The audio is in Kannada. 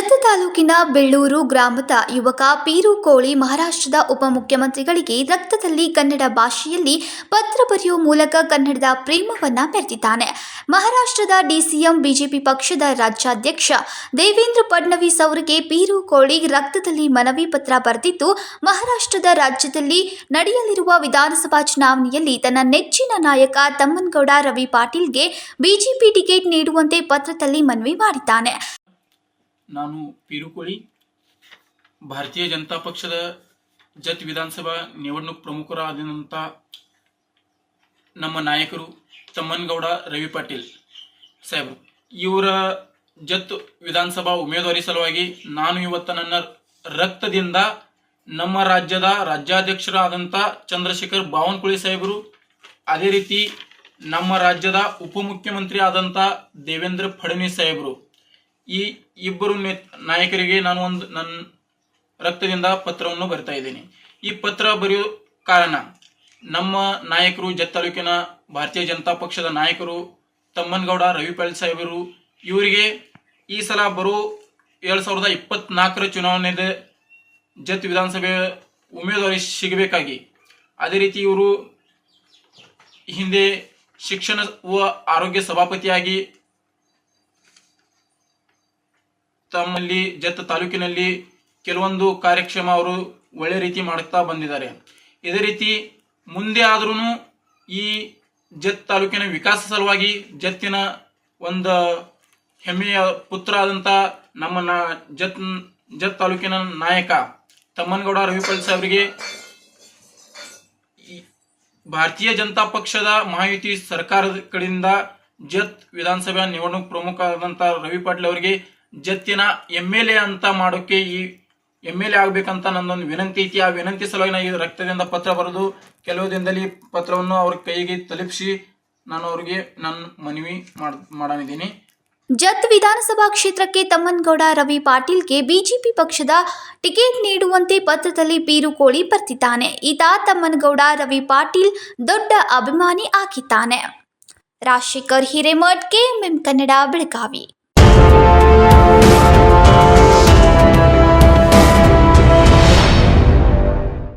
ತಾಲೂಕಿನ ಬೆಳ್ಳೂರು ಗ್ರಾಮದ ಯುವಕ ಪೀರು ಕೋಳಿ ಮಹಾರಾಷ್ಟ್ರದ ಉಪಮುಖ್ಯಮಂತ್ರಿಗಳಿಗೆ ರಕ್ತದಲ್ಲಿ ಕನ್ನಡ ಭಾಷೆಯಲ್ಲಿ ಪತ್ರ ಬರೆಯುವ ಮೂಲಕ ಕನ್ನಡದ ಪ್ರೇಮವನ್ನ ಮೆರೆದಿದ್ದಾನೆ ಮಹಾರಾಷ್ಟ್ರದ ಡಿಸಿಎಂ ಬಿಜೆಪಿ ಪಕ್ಷದ ರಾಜ್ಯಾಧ್ಯಕ್ಷ ದೇವೇಂದ್ರ ಫಡ್ನವೀಸ್ ಅವರಿಗೆ ಪೀರು ಕೋಳಿ ರಕ್ತದಲ್ಲಿ ಮನವಿ ಪತ್ರ ಬರೆದಿದ್ದು, ಮಹಾರಾಷ್ಟ್ರದ ರಾಜ್ಯದಲ್ಲಿ ನಡೆಯಲಿರುವ ವಿಧಾನಸಭಾ ಚುನಾವಣೆಯಲ್ಲಿ ತನ್ನ ನೆಚ್ಚಿನ ನಾಯಕ ತಮ್ಮನಗೌಡ ರವಿ ಪಾಟೀಲ್ಗೆ ಬಿಜೆಪಿ ಟಿಕೆಟ್ ನೀಡುವಂತೆ ಪತ್ರದಲ್ಲಿ ಮನವಿ ಮಾಡಿದ್ದಾನೆ. ನಾನು ಪಿರುಕೋಳಿ, ಭಾರತೀಯ ಜನತಾ ಪಕ್ಷದ ಜತ್ ವಿಧಾನಸಭಾ ನಿವಡಣೂಕ ಪ್ರಮುಖರಾದಂಥ ನಮ್ಮ ನಾಯಕರು ತಮ್ಮನಗೌಡ ರವಿ ಪಾಟೀಲ್ ಸಾಹೇಬರು. ಇವರ ಜತ್ ವಿಧಾನಸಭಾ ಉಮೇದುವಾರಿ ಸಲುವಾಗಿ ನಾನು ಇವತ್ತು ನನ್ನ ರಕ್ತದಿಂದ ನಮ್ಮ ರಾಜ್ಯದ ರಾಜ್ಯಾಧ್ಯಕ್ಷರಾದಂಥ ಚಂದ್ರಶೇಖರ್ ಬಾವನಕುಳಿ ಸಾಹೇಬರು, ಅದೇ ರೀತಿ ನಮ್ಮ ರಾಜ್ಯದ ಉಪಮುಖ್ಯಮಂತ್ರಿ ಆದಂಥ ದೇವೇಂದ್ರ ಫಡ್ನವೀಸ್ ಸಾಹೇಬರು ಈ ಇಬ್ಬರು ನಾಯಕರಿಗೆ ನಾನು ಒಂದು ನನ್ನ ರಕ್ತದಿಂದ ಪತ್ರವನ್ನು ಬರಿತಾ ಇದ್ದೇನೆ. ಈ ಪತ್ರ ಬರೆಯೋ ಕಾರಣ ನಮ್ಮ ನಾಯಕರು ಜತ್ ತಾಲೂಕಿನ ಭಾರತೀಯ ಜನತಾ ಪಕ್ಷದ ನಾಯಕರು ತಮ್ಮನಗೌಡ ರವಿಪಾಲ್ ಸಾಹೇಬರು, ಇವರಿಗೆ ಈ ಸಲ ಬರೋ ಎರಡು ಸಾವಿರದ ಇಪ್ಪತ್ನಾಲ್ಕರ ಚುನಾವಣೆದ ಜತ್ ವಿಧಾನಸಭೆ ಉಮೇದುವಾರಿ ಸಿಗಬೇಕಾಗಿ. ಅದೇ ರೀತಿ ಇವರು ಹಿಂದೆ ಶಿಕ್ಷಣ ವ ಆರೋಗ್ಯ ಸಭಾಪತಿಯಾಗಿ ತಮ್ಮಲ್ಲಿ, ಜತ್ ತಾಲೂಕಿನಲ್ಲಿ ಕೆಲವೊಂದು ಕಾರ್ಯಕ್ಷಮ ಅವರು ಒಳ್ಳೆ ರೀತಿ ಮಾಡುತ್ತಾ ಬಂದಿದ್ದಾರೆ. ಇದೇ ರೀತಿ ಮುಂದೆ ಆದ್ರೂ ಈ ಜತ್ ತಾಲೂಕಿನ ವಿಕಾಸ ಸಲುವಾಗಿ ಜತ್ತಿನ ಒಂದು ಹೆಮ್ಮೆಯ ಪುತ್ರ ಆದಂಥ ನಮ್ಮ ಜತ್ ಜತ್ ತಾಲೂಕಿನ ನಾಯಕ ತಮ್ಮನಗೌಡ ರವಿಪಾಲ್ ಅವರಿಗೆ ಭಾರತೀಯ ಜನತಾ ಪಕ್ಷದ ಮಹಾಯುತಿ ಸರ್ಕಾರದ ಕಡೆಯಿಂದ ಜತ್ ವಿಧಾನಸಭಾ ನಿವಡಣೂಕ್ ಪ್ರಮುಖ ಆದಂತ ರವಿ ಪಾಟೀಲ್ ಅವರಿಗೆ ಜತ್ತಿನ ಎಂ ಎಲ್ ಎ ಅಂತ ಮಾಡೋಕೆ ಈ ಎಂ ಎಲ್ ಎ ಆಗ್ಬೇಕಂತ ನನ್ನೊಂದು ವಿನಂತಿ ಐತಿ. ಆ ವಿನಂತಿ ಸಲುವಾಗಿ ನಾನು ರಕ್ತದಿಂದ ಪತ್ರ ಬರೆದು ಕೆಲವು ದಿನದಲ್ಲಿ ಪತ್ರವನ್ನು ಅವ್ರ ಕೈಗೆ ತಲುಪಿಸಿ ನಾನು ಅವ್ರಿಗೆ ನನ್ನ ಮನವಿ ಮಾಡಿದ್ದೀನಿ ಜತ್ ವಿಧಾನಸಭಾ ಕ್ಷೇತ್ರಕ್ಕೆ ತಮ್ಮನ್ಗೌಡ ರವಿ ಪಾಟೀಲ್ಗೆ ಬಿಜೆಪಿ ಪಕ್ಷದ ಟಿಕೆಟ್ ನೀಡುವಂತೆ ಪತ್ರದಲ್ಲಿ ಬೀರುಕೋಳಿ ಬರ್ತಿದ್ದಾನೆ. ಈತ ತಮ್ಮನ್ಗೌಡ ರವಿ ಪಾಟೀಲ್ ದೊಡ್ಡ ಅಭಿಮಾನಿ ಆಗಿದ್ದಾನೆ. ರಾಜಶೇಖರ್ ಹಿರೇಮಠ್, ಕೆಎಂಎಂ ಕನ್ನಡ, ಬೆಳಗಾವಿ.